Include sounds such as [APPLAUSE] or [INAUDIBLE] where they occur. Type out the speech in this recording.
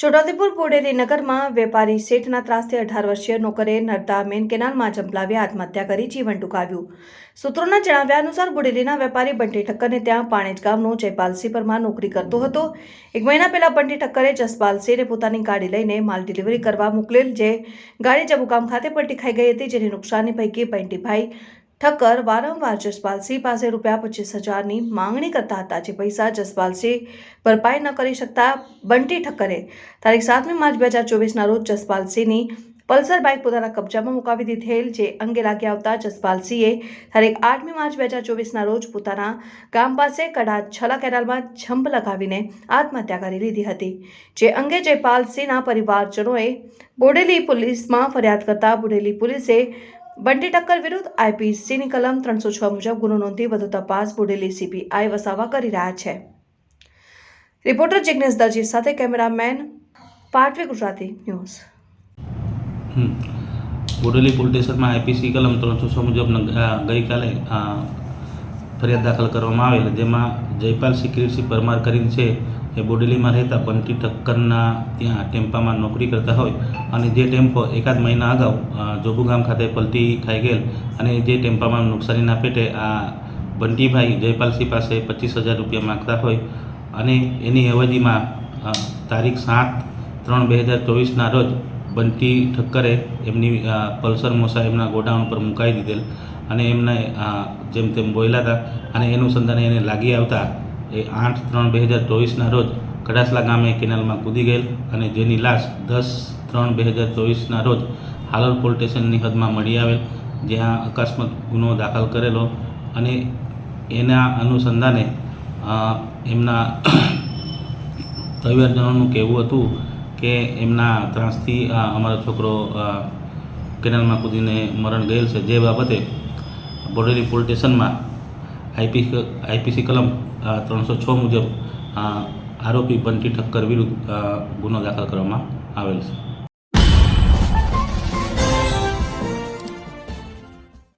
છોટાઉદેપુર બોડેલી નગરમાં વેપારી શેઠના ત્રાસથી અઢાર વર્ષીય નોકરે નર્દા મેન કેનાલમાં જંપલાવી આત્મહત્યા કરી જીવન ટૂંકાવ્યું. સૂત્રોના જણાવ્યા અનુસાર બોડેલીના વેપારી બંટી ઠક્કરને ત્યાં પાણેજ ગામનો જયપાલસિંહ પરમાર નોકરી કરતો હતો. એક મહિના પહેલા બંટી ઠક્કરે જસપાલસિંહને પોતાની ગાડી લઈને માલ ડિલિવરી કરવા મોકલેલ, જે ગાડી જબુગામ ખાતે પલટી ખાઈ ગઈ હતી, જેની નુકસાની પૈકી બંટીભાઈ ઠક્કર વારંવાર જસપાલસિંહ પાસે રૂપિયા પચીસ હજારની માંગણી કરતા હતા, જે પૈસા જસપાલસિંહ ભરપાઈ ન કરી શકતા બંટી ઠક્કરે. તારીખ સાતમી માર્ચ બે હજાર ચોવીસના રોજ જસપાલસિંહની પલ્સર બાઇક પોતાના કબજામાં મુકાવી દીધેલ, જે અંગે લાગી આવતા જસપાલસિંહે તારીખ આઠમી માર્ચ બે હજાર ચોવીસના રોજ પોતાના ગામ પાસે કડા છલા કેનાલમાં જંપ લગાવીને આત્મહત્યા કરી લીધી હતી. જે અંગે જયપાલસિંહના પરિવારજનોએ બોડેલી પોલીસમાં ફરિયાદ કરતા બોડેલી પોલીસે બંટી ટક્કર વિરુદ્ધ આઈપીસીની કલમ ત્રણસો છ મુજબ ગુનો નોંધી વધુ તપાસ બોડેલી સીપીઆઈ વસાવા કરી રહ્યા છે રિપોર્ટર જિગ્નેશ દરજી સાથે cameraman Patvi Gujarati news. Bodeli police સ્ટેશનમાં આઈપીસી કલમ ત્રણસો છ મુજબ ગઈકાલે ફરિયાદ દાખલ કરવામાં આવેલ, જેમાં જયપાલ સિક્યુરિટી પરમાર કરીને છે એ બોડેલીમાં રહેતા બંટી ઠક્કરના ત્યાં ટેમ્પામાં નોકરી કરતા હોય અને જે ટેમ્પો એકાદ મહિના અગાઉ જોબુગામ ખાતે પલટી ખાઈ ગયેલ અને જે ટેમ્પામાં નુકસાનીના પેટે આ બંટીભાઈ જયપાલસિંહ પાસે પચીસ હજાર રૂપિયા માગતા હોય અને એની અવધિમાં તારીખ સાત ત્રણ બે હજાર ચોવીસના રોજ બંટી ઠક્કરે એમની પલ્સર મોસા એમના ગોડાઉન પર મુકાઈ દીધેલ અને એમને જેમ તેમ બોલ્યા હતા અને એનું સંધાને એને લાગી આવતા એ આઠ ત્રણ બે હજાર ચોવીસના રોજ કડાસલા ગામે કેનાલમાં કૂદી ગયેલ અને જેની લાશ દસ ત્રણ બે હજાર ચોવીસના રોજ હાલોલ પોલીસ સ્ટેશનની હદમાં મળી આવેલ, જ્યાં અકસ્માત ગુનો દાખલ કરેલો અને એના અનુસંધાને એમના [COUGHS] પરિવારજનોનું કહેવું હતું કે એમના ત્રાસથી અમારો છોકરો કેનાલમાં કૂદીને મરણ ગયેલ છે. જે બાબતે બોડેલી પોલીસ સ્ટેશનમાં આઈપી આઈપીસી કલમ ત્રણસો છ મુજબ આરોપી બંટી ઠક્કર વિરુદ્ધ ગુનો દાખલ કરવામાં આવેલ છે.